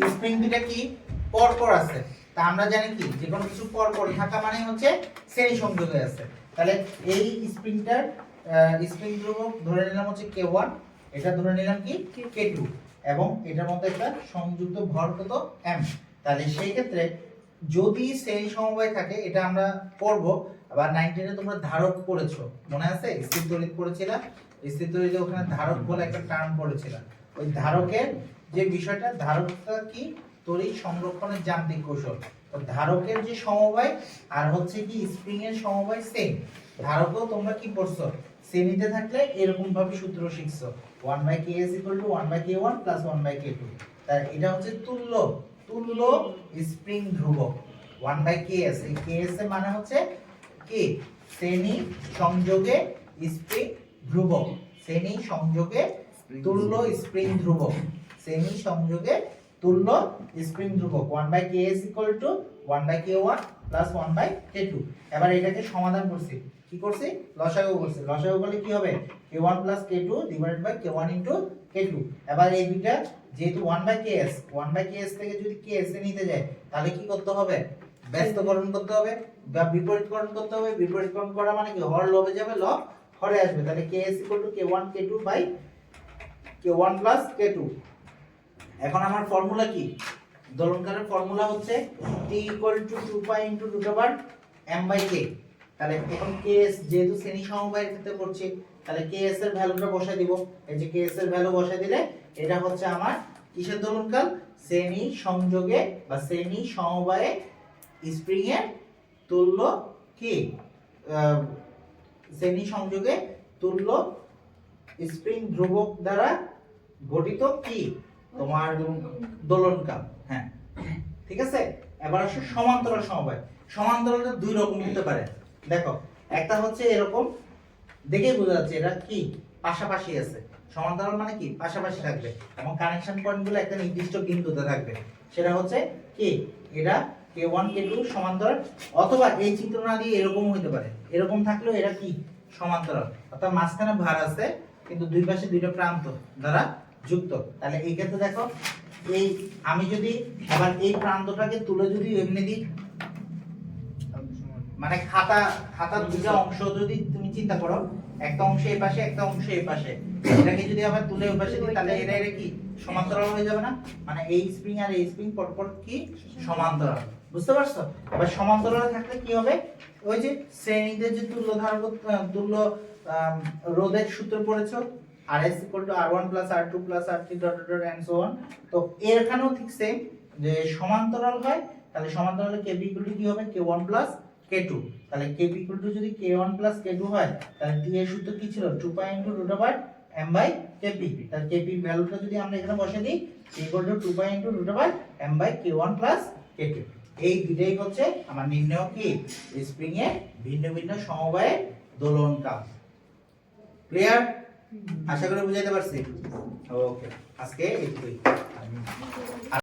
দুইটা কি? পর পর আছে। তা আমরা জানি কি? যে কোনো কিছু পর পর থাকা মানে হচ্ছে শ্রেণি সংযোগে আছে। তাহলে এই স্প্রিংটার স্প্রিং ধ্রুবক ধরে নিলাম হচ্ছে কে ওয়ান এটা ধরে নিলাম কি? কে টু এবং এটার মধ্যে একটা সংযুক্ত ভর কত? এম তাহলে সেই ক্ষেত্রে যদি শ্রেণি সমবায় থাকে এটা আমরা পড়ব। আবার নাইনটিনে তোমরা ধারক পড়েছো। মনে আছে? স্থির তড়িৎ পড়েছিলাম স্থির তড়িতে ওখানে ধারক বলে একটা টার্ম পড়েছিলাম ওই ধারকের যে বিষয়টা ধারকটা কি? তড়িৎ সংরক্ষণের যান্ত্রিক কৌশল। ধারকের যে সমবায় আর হচ্ছে কি স্প্রিং এর সমবায় সেম ধারকও তোমরা কি পড়ছো শ্রেণীতে থাকলে এরকম ভাবে সূত্র শিখছো। One by K S equal to one by K one plus one by K two তাই এটা হচ্ছে তুল্য। তুল্য স্প্রিং ধ্রুবক। ওয়ান বাই কে এস এই কে এস এর মানে হচ্ছে কে শ্রেণি সংযোগে স্প্রিং ধ্রুবক। শ্রেণি সংযোগে তুল্য স্প্রিং ধ্রুবক। শ্রেণি সংযোগে তুল্য স্প্রিং ধ্রুবক। One by K S equal to one by K one plus one by K two এবার এটাকে সমাধান করছি। কি করছি? লসাগু করছি। লসাগু করলে কি হবে? K one plus K two divide by K one into K two এবার এই দুইটা, যেহেতু one by K S one by K S থেকে যদি কে এস এ নিতে যায়, তাহলে কি করতে হবে? ব্যস্তকরণ করতে হবে। বা বিপরীতকরণ করতে হবে। বিপরীতকরণ করা মানে কি? হর লবে যাবে, লব হরে আসবে। তাহলে K S equal to K one K two by K one plus K two এখন আমার ফর্মুলা কি? দোলনকারের ফর্মুলা হচ্ছে T equal to two pi into root over M by K তাহলে এখন কে এস যেহেতু শ্রেণি সমবায়ের ক্ষেত্রে করছি, তাহলে কে এস এর ভ্যালুটা বসাই দিব। এই যে কে এস এর ভ্যালু বসাই দিলে এটা হচ্ছে আমার কিসের দোলনকাল? শ্রেণি সংযোগে বা শ্রেণি সমবায়ে স্প্রিং এর তুল্য কি? শ্রেণি সংযোগে তুল্য স্প্রিং ধ্রুবক দ্বারা গঠিত কি? তোমার দোলন দোলনকাল। হ্যাঁ। ঠিক আছে? এবার আসো সমান্তরাল সমবায়। সমান্তরালটা দুই রকম হতে পারে। দেখো, একটা হচ্ছে এরকম, দেখেই বোঝা যাচ্ছে এটা কি? পাশাপাশি আছে। সমান্তরাল মানে কি? পাশাপাশি থাকবে। এবং কানেকশন পয়েন্টগুলো একটা নির্দিষ্ট বিন্দুতে থাকবে। সেটা হচ্ছে কি? এটা কে ওয়ান কে টু সমান্তরাল, অথবা এই চিত্র না দিয়ে এরকম হইতে পারে। এরকম থাকলেও এটা কি? সমান্তরাল। অর্থাৎ মাঝখানে ভার আছে কিন্তু দুই পাশে দুইটা প্রান্ত দ্বারা যুক্ত। তাহলে এই ক্ষেত্রে দেখো, এই আমি যদি আবার এই প্রান্তটাকে তুলে যদি এমনি দিই মানে খাতা, খাতার দুটা অংশ যদি তুমি চিন্তা করো, একটা অংশ এই পাশে, একটা অংশ এই পাশে। এটাকে যদি আবার তুলে ওই পাশে দিই, তাহলে এটা এটা কি? সমান্তরাল হয়ে যাবে না। মানে এই স্প্রিং আর এই স্প্রিং পরপর কি? সমান্তরাল। বুঝতে পারছ? এবার সমান্তরাল থাকলে কি হবে? ওই যে শ্রেণীতে যে তুল্য ধারক তুল্য রোধের সূত্র পড়েছো R S equal to R one plus R two plus R three dot dot and so on তো এখানেও ঠিক সেম যে সমান্তরাল হয়, তাহলে সমান্তরালে কে বি ইকুয়াল টু কি হবে? K one plus K two তাহলে কে বি ইকুয়াল টু যদি K one plus K two হয়, তাহলে টি এর সূত্র কি ছিল? Two pi into root M by K তার তাহলে কে পি ভ্যালুটা যদি আমরা এখানে বসে দিই equal to two by into root over M by K one plus K two এই দুটাই হচ্ছে আমার নির্ণয় কি? স্প্রিং এ ভিন্ন ভিন্ন সমবায়ে দোলন কাজ। ক্লিয়ার আশা করি বুঝাইতে পারছি। ওকে আজকে এইটুকুই